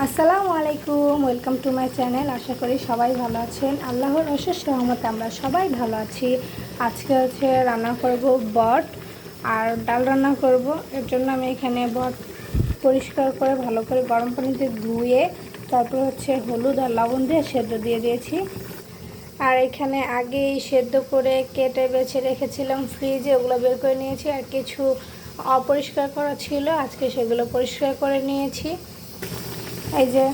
আসসালামু আলাইকুম welcome to my channel. আশা করি সবাই ভালো আছেন। আল্লাহর অশেষ রহমতে আমরা সবাই ভালো আছি। আজকে হচ্ছে রান্না করব বট আর ডাল রান্না করব। এর জন্য আমি এখানে বট পরিষ্কার করে, ভালো করে গরম পানিতে ধুয়ে, তারপর হচ্ছে হলুদ আর লবণ দিয়ে সেদ্ধ দিয়ে দিয়েছি। আর এখানে আগেই সেদ্ধ করে কেটে বেছে রেখেছিলাম ফ্রিজে, ওগুলো বের করে নিয়েছি। আর কিছু অপরিষ্কার করা ছিল, আজকে সেগুলো পরিষ্কার করে নিয়েছি। এই যে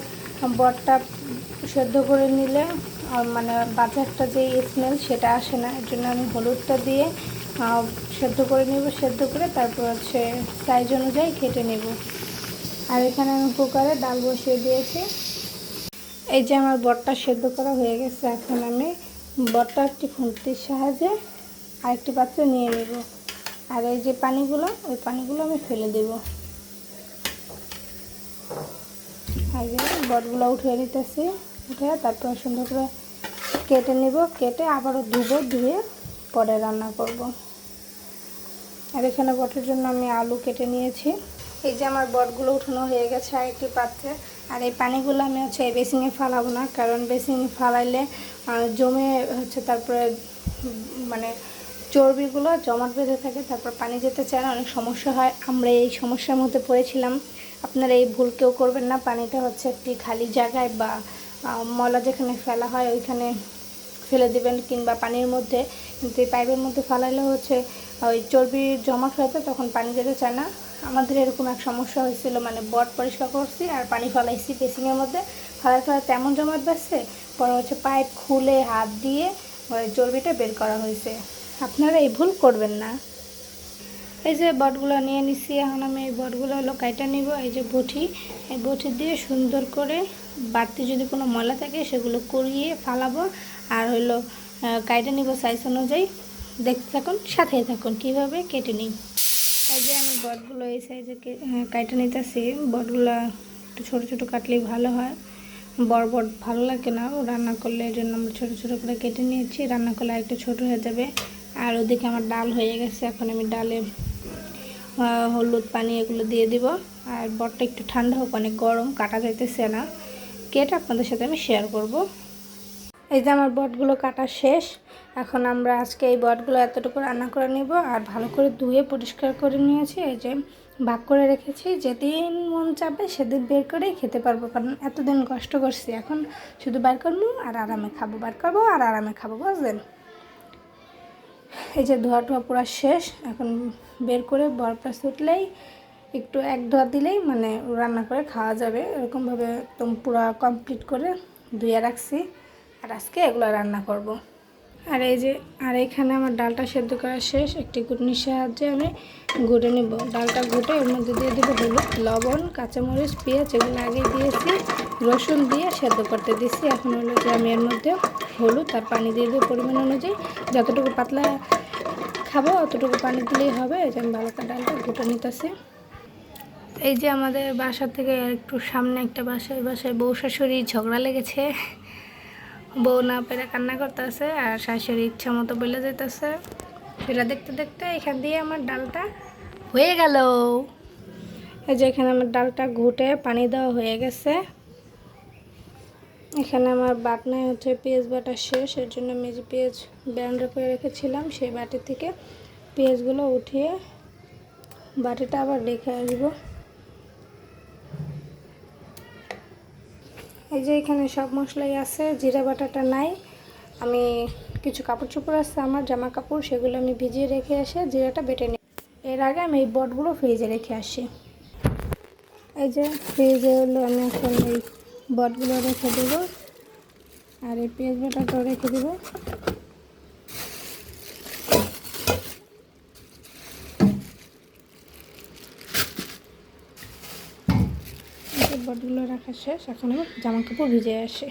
বটটা সেদ্ধ করে নিলে মানে একটা যে স্মেল সেটা আসে না। এর জন্য আমি হলুদটা দিয়ে সেদ্ধ করে নেব, সেদ্ধ করে তারপর হচ্ছে সাইজ অনুযায়ী কেটে নেব। আর এখানে আমি কুকারে ডাল বসিয়ে দিয়েছি। এই যে আমার বটটা সেদ্ধ করা হয়ে গেছে, এখন আমি বটটা একটি খুন্তির সাহায্যে আরেকটি পাত্রে নিয়ে নেব। আর এই যে পানিগুলো, ওই পানিগুলো আমি ফেলে দেবো। আগে বটগুলো উঠিয়ে নিতেছি। উঠে তারপর সুন্দর করে কেটে নিব। কেটে আবারও ধুবো, ধুয়ে পরে রান্না করব। আর এখানে বটের জন্য আমি আলু কেটে নিয়েছি। এই যে আমার বটগুলো উঠানো হয়ে গেছে আরেকটি পাত্রে। আর এই পানিগুলো আমি হচ্ছে এই বেসিংয়ে ফালাবো না, কারণ বেসিংয়ে ফালাইলে জমে হচ্ছে তারপরে মানে চর্বিগুলো জমাট বেঁধে থাকে, তারপর পানি যেতে চায় না, অনেক সমস্যা হয়। আমরা এই সমস্যার মধ্যে পড়েছিলাম। আপনারা এই ভুল কেউ করবেন না। পানিটা হচ্ছে একটি খালি জায়গায় বা ময়লা যেখানে ফেলা হয় ওইখানে ফেলে দিবেন কিংবা পানির মধ্যে। কিন্তু এই পাইপের মধ্যে ফেলাইলে হচ্ছে ওই চর্বি জমাট হয়েছে তখন পানি যেতে চায় না। আমাদের এরকম এক সমস্যা হয়েছিল মানে বট পরিষ্কার করছি আর পানি ফেলাইছি বেসিংয়ের মধ্যে। ফেলাই ফেলাই তেমন জমাট বাসছে পরে হচ্ছে পাইপ খুলে হাত দিয়ে ওই চর্বিটা বের করা হয়েছে। আপনারা এই ভুল করবেন না। এই যে বটগুলো নিয়ে নিছি, এখন আমি এই বটগুলো হলো কাইটা নিব, এই যে বটি। এই বটি দিয়ে সুন্দর করে বাড়তি যদি কোনো ময়লা থাকে সেগুলো করিয়ে ফালাবো। আর হলো কাইটা নিব সাইজ অনুযায়ী। দেখতে থাকুন, সাথেই থাকুন, কীভাবে কেটে নিই। এই যে আমি বটগুলো, এই সাইজে কাইটা নিতেছি। বটগুলো একটু ছোটো ছোটো কাটলেই ভালো হয়। বড় বড় ভালো লাগে না রান্না করলে এর জন্য আমরা ছোটো ছোটো করে কেটে নিয়েছি। রান্না করলে একটু ছোটো হয়ে যাবে। আর ওদিকে আমার ডাল হয়ে গেছে, এখন আমি ডালে হলুদ পানি এগুলো দিয়ে দিব। আর বটটা একটু ঠান্ডা হোক, অনেক গরম, কাটা যাইতেছে না। কেটে আপনাদের সাথে আমি শেয়ার করব। এই যে আমার বটগুলো কাটা শেষ। এখন আমরা আজকে এই বটগুলো এতটুকু রান্না করে নিব আর ভালো করে ধুয়ে পরিষ্কার করে নিয়েছি। এই যে ভাগ করে রেখেছি। যেদিন মন চাবে সেদিন বের করেই খেতে পারব, কারণ এতদিন কষ্ট করছি। এখন শুধু বার করব আর আরামে খাব। বার করব আর আরামে খাব, বুঝলেন? এই যে ধোয়া টোয়া পুরো শেষ, এখন বের করে বরফটা ছুটলেই একটু এক ধোয়া দিলেই মানে রান্না করে খাওয়া যাবে। এরকমভাবে একদম পুরো কমপ্লিট করে ধুয়ে রাখছি আর আজকে এগুলো রান্না করব। আর এই যে, আর এখানে আমার ডালটা সেদ্ধ করা শেষ, একটি কুটনির সাহায্যে আমি ঘুটে নিব। ডালটা ঘুটে এর মধ্যে দিয়ে দেবো হলুদ, লবণ, কাঁচামরিচ, পেঁয়াজ, এগুলো আগে দিয়েছি। রসুন দিয়ে সেদ্ধ করতে দিচ্ছি এখন হলো যে আমি এর মধ্যে হলুদ আর পানি দিয়ে দেবো পরিমাণ অনুযায়ী। যতটুকু পাতলা খাব অতটুকু পানি দিলেই হবে। এই যে আমি ভালো করে ডালটা ঘুটে নিতেছি। এই যে আমাদের বাসা থেকে একটু সামনে একটা বাসায় বাসায় বউ শাশুড়ি ঝগড়া লেগেছে। বউ না পেরে কান্না করতেছে আর শাশুড়ি ইচ্ছা মতো বলে যেতেছে সেটা দেখতে দেখতে এখান দিয়ে আমার ডালটা হয়ে গেল। এই যে এখানে আমার ডালটা ঘুটে পানি দেওয়া হয়ে গেছে। এখানে আমার বাটনায় হচ্ছে পেঁয়াজ বাটা শেষ, এর জন্য আমি যে পেঁয়াজ ব্যান্ড করে রেখেছিলাম, সেই বাটি থেকে পেঁয়াজগুলো উঠিয়ে বাটিটা আবার রেখে আসব। এই যে এখানে সব মশলাই আছে, জিরা বাটাটা নাই, আমি কিছু কাপড় চোপড় আছে, আমার জামা কাপড়, সেগুলো আমি ভিজিয়ে রেখে এসে জিরাটা বেটে নিই। এর আগে আমি এই বটগুলো ফ্রিজে রেখে আসি। এই যে ফ্রিজে হলো আমি এখন এই বটগুলো রেখে দেবো। আর এই পেঁয়াজ বাটাটাও রেখে দেবো। বটগুলো রাখা শেষ, এখন জামা কাপড় ভিজে আসি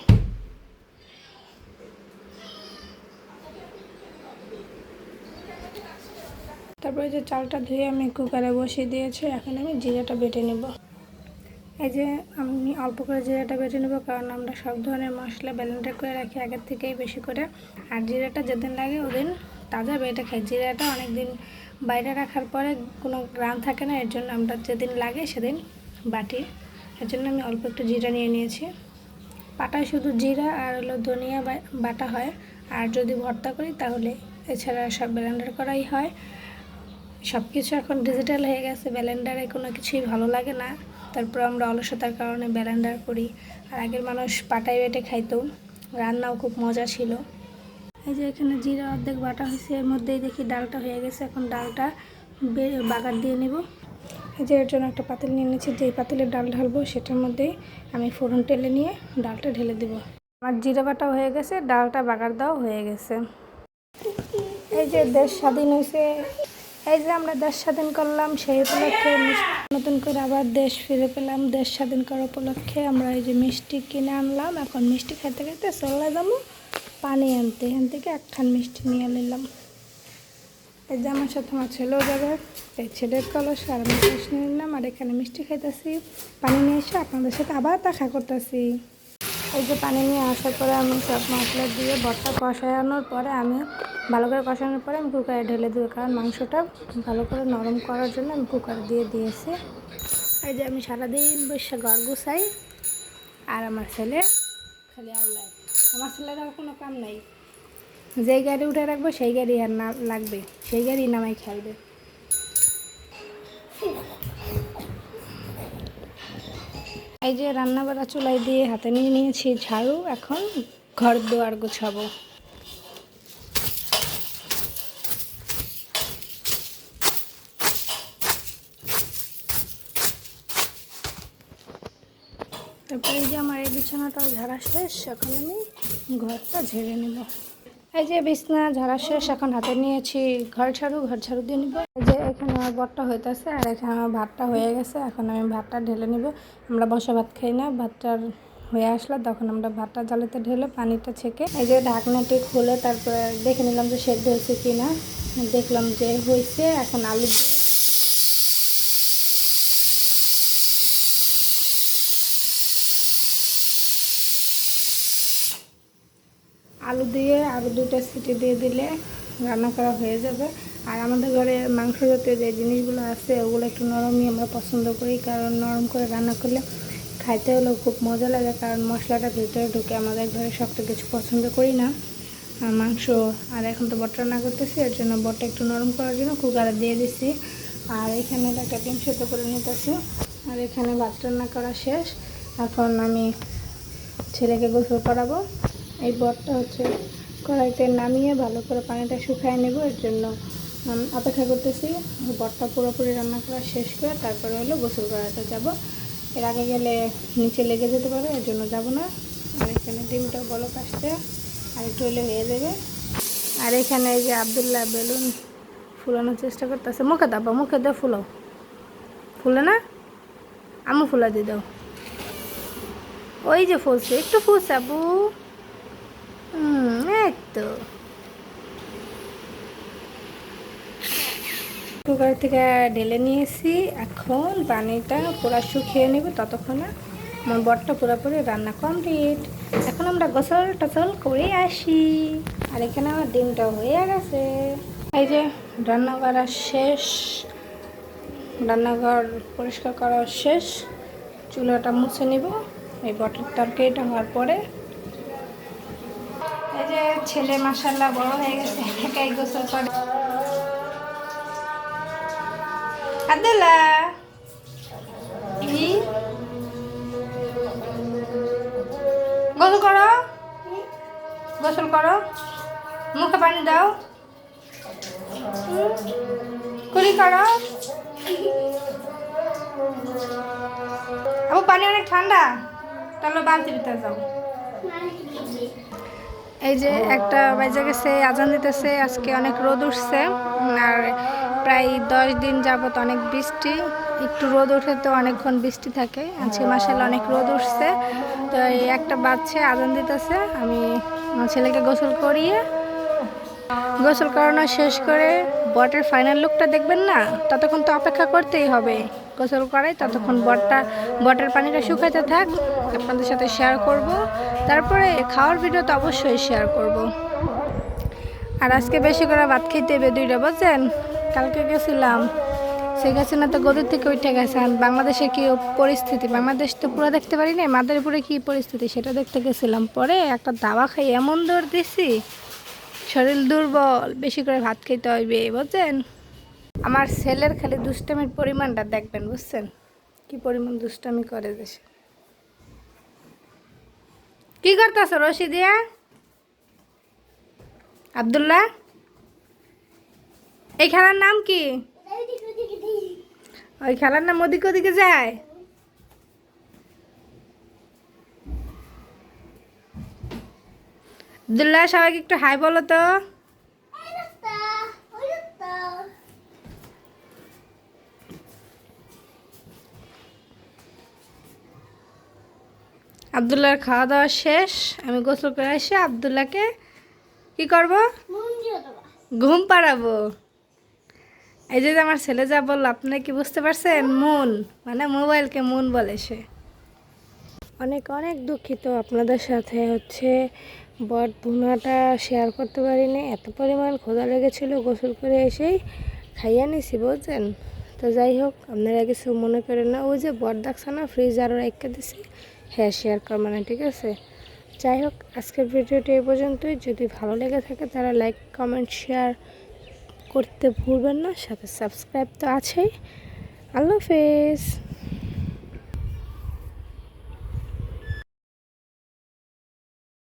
তারপরে যে চালটা ধুয়ে আমি কুকারে বসিয়ে দিয়েছি, এখন আমি জিরাটা বেটে নেব। এই যে আমি অল্প করে জিরাটা বেটে নেব, কারণ আমরা সব ধরনের মশলা ব্যালেন্ডার করে রাখি আগের থেকেই বেশি করে। আর জিরাটা যেদিন লাগে ওদিন তাজা বেটে খাই। জিরাটা অনেক দিন বাইরে রাখার পরে কোনো গ্রাম থাকে না, এর জন্য আমরা যেদিন লাগে সেদিন বাটি। এর জন্য আমি অল্প একটু জিরা নিয়ে নিয়েছি। পাটায় শুধু জিরা আর হলো ধনিয়া বাটা হয়। আর যদি ভর্তা করি তাহলে এছাড়া সব ব্লেন্ডার করাই হয়। সব কিছু এখন ডিজিটাল হয়ে গেছে ব্লেন্ডারে কোনো কিছুই ভালো লাগে না। তারপর আমরা অলসতার কারণে ব্লেন্ডার করি। আর আগের মানুষ পাটায় বেটে খাইতো। রান্নাও খুব মজা ছিল। এই যে এখানে জিরা অর্ধেক বাটা হয়েছে, এর মধ্যেই দেখি ডালটা হয়ে গেছে। এখন ডালটা বাগার দিয়ে নেব। এই যে এর জন্য একটা পাতিল নিয়ে নিয়েছি যেই পাতিলে ডাল ঢালবো, সেটার মধ্যেই আমি ফোড়ন টেলে নিয়ে ডালটা ঢেলে দেব। আমার জিরা বাটা হয়ে গেছে, ডালটা বাগার দাও হয়ে গেছে। এই যে দেশ স্বাধীন হয়েছে। এই যে আমরা দেশ স্বাধীন করলাম, সেই উপলক্ষে নতুন করে আবার দেশ ফিরে পেলাম। দেশ স্বাধীন করার উপলক্ষে আমরা এই যে মিষ্টি কিনে আনলাম। এখন মিষ্টি খাইতে খাইতে চলে যাব পানি আনতে। এখান থেকে একখান মিষ্টি নিয়ে নিলাম। এই যে আমার সাথে আমার ছেলেও যাবে। এই ছেলের কলস আর আমি নিয়ে নিলাম। আর এখানে মিষ্টি খাইতেছি। পানি নিয়ে এসে আপনাদের সাথে আবার দেখা করতেছি। এই যে পানি নিয়ে আসার পরে আমি সব মশলা দিয়ে ভর্তা কষানোর পরে আমি ভালো করে কষানোর পরে আমি কুকারে ঢেলে দেবো। কারণ মাংসটা ভালো করে নরম করার জন্য আমি কুকারে দিয়ে দিয়েছি। এই যে আমি সারাদিন বসে ঘর গুছাই। আর আমার ছেলে খালি আল্লাহ। আমার ছেলের আর কোনো কাম নাই। যেই গাড়ি উঠে রাখব সেই গাড়ি আর না লাগবে। সেই গাড়ি নামাই খেলবে। এই যে রান্না বাড়া চুলাই দিয়ে হাতে নিয়ে নিয়েছি ঝাড়ু, এখন ঘর দুয়ার গোছাবো। তারপরে এই যে আমার এই বিছানাটাও ঝাড়া শেষ, এখন আমি ঘরটা ঝেড়ে নেব। এই যে বিছনা ঝাড়া শেষ এখন হাতে নিয়েছি, ঘর ঝাড়ু ঘর ঝাড়ু দিয়ে নিব। এই যে এখানে আমার বরটা হইতেছে আর এখানে আমার ভাতটা হয়ে গেছে। এখন আমি ভাতটা ঢেলে নিব। আমরা বসে ভাত খাই না, ভাতটার হয়ে আসলো তখন আমরা ভাতটা জালেতে ঢেলে পানিটা ছেঁকে এই যে ঢাকনাটি খুলে তারপরে দেখে নিলাম যে সেদ্ধ হয়েছে কি না দেখলাম যে হয়েছে, এখন আলু দিয়ে আলু দিয়ে আরও দুটো সিটি দিয়ে দিলে রান্না করা হয়ে যাবে। আর আমাদের ঘরে মাংস জাতীয় যে জিনিসগুলো আছে, ওগুলো একটু নরমই আমরা পছন্দ করি, কারণ নরম করে রান্না করলে খাইতে হলেও খুব মজা লাগে, কারণ মশলাটা ভিতরে ঢুকে আমাদের ঘরে শক্ত কিছু পছন্দ করি না। মাংস, আর এখন তো বট রান্না করতেছি, এর জন্য বটটা একটু নরম করার জন্য কুকারে দিয়ে দিছি। আর এখানে একটা ডিম সেদ্ধ করে নিতেছি। আর এখানে ভাত রান্না করা শেষ। এখন আমি ছেলেকে গোসল করাবো। এই বটটা হচ্ছে কড়াইতে নামিয়ে ভালো করে পানিটা শুকায় নেব, এর জন্য অপেক্ষা করতেছি। বটটা পুরোপুরি রান্না করা শেষ করে তারপরে হলো গোসল করাতে যাব। এর আগে গেলে নিচে লেগে যেতে পারে, এর জন্য যাব না। আর এখানে ডিমটা বলক আসতে আর একটু হলে হয়ে যাবে। আর এখানে এই যে আবদুল্লাহ বেলুন ফুলানোর চেষ্টা করতেছে। মুখে দাও মুখে দাও, ফুলাও। ফুলে না? আমু ফুলা দিয়ে দাও। ওই যে ফুলছে, একটু ফুলছে আবু হুম কুকার থেকে ঢেলে নিয়েছি। এখন পানিটা পুরো শুকিয়ে নেব ততক্ষণে। আমার বটটা পুরোপুরি রান্না কমপ্লিট। এখন আমরা গোসল টোসল করে আসি। আর এখানে আমার ডিমটা হয়ে গেছে। এই যে রান্না করা শেষ। রান্নাঘর পরিষ্কার করা শেষ। চুলাটা মুছে নিব। এই বটের তরকারিটা হওয়ার পরে ছেলে মাসাল্লাহ বড় হয়ে গেছে একাই গোসল করে আদেলা গোসল করো। গোসল করো। মুখে পানি দাও। কুলি করো। আবু, পানি অনেক ঠান্ডা। তাহলে বালতি ভিতরে যাও। এই যে একটা বাজে গেছে, আজান দিতেছে, আজকে অনেক রোদ উঠছে। আর প্রায় দশ দিন যাবত অনেক বৃষ্টি, একটু রোদ উঠে তো অনেকক্ষণ বৃষ্টি থাকে। আজকে মাসাল অনেক রোদ উঠছে। তো এই একটা বাচ্চা আজান দিতেছে, আমি ছেলেকে গোসল করিয়ে গোসল করানো শেষ করে বটের ফাইনাল লুকটা দেখবেন না, ততক্ষণ তো অপেক্ষা করতেই হবে। গোসল করাই, ততক্ষণ বটটা, বটের পানিটা শুকাতে থাক, আপনাদের সাথে শেয়ার করব। তারপরে খাওয়ার ভিডিও তো অবশ্যই শেয়ার করব। আর আজকে বেশি করে ভাত খেতে হবে, দুইটা বুঝছেন? কালকে গেছিলাম সে গেছে না তো গদির থেকে উঠে গেছে আর বাংলাদেশের কি পরিস্থিতি? বাংলাদেশ তো পুরো দেখতে পারি না মাদের উপরে কি পরিস্থিতি? সেটা দেখতে গেছিলাম। পরে একটা দাওয়া খাই, এমন দৌড় দিছি শরীর দুর্বল, বেশি করে ভাত খেতে হইবে, বুঝছেন? আমার ছেলের খালি দুষ্টামির পরিমাণটা দেখবেন, বুঝছেন? কি পরিমাণ দুষ্টামি করে দেশে। কি করতেছ, রশি দিয়া? আবদুল্লাহ? এই খেলার নাম কি? ওই খেলার নাম ওদিকে ওদিকে যায়? আবদুল্লাহ সবাইকে একটু হাই বলো তো। আবদুল্লাহর খাওয়া দাওয়া শেষ, আমি গোসল করে এসে আবদুল্লাহকে কি করব? ঘুম পাড়াবো। এই যে আমার ছেলে যা বলল আপনারা কি বুঝতে পারছেন? মন মানে মোবাইলকে মন বলে সে। অনেক অনেক দুঃখিত আপনাদের সাথে হচ্ছে বট ভুনাটা শেয়ার করতে পারিনি। এত পরিমাণ খোদা লেগেছিল গোসল করে এসেই খাইয়ে নিছি, বুঝছেন? তো যাই হোক, আপনারা কিছু মনে করেন না। ওই যে বট ডাকছে না ফ্রিজ আরও রেখে দিছি। হ্যাঁ শেয়ার করব মানে ঠিক আছে? যাই হোক, আজকের ভিডিওটি এই পর্যন্তই। যদি ভালো লেগে থাকে তারা লাইক কমেন্ট শেয়ার করতে ভুলবেন না। সাথে সাবস্ক্রাইব তো আছেই। আল্লাহ হাফেজ।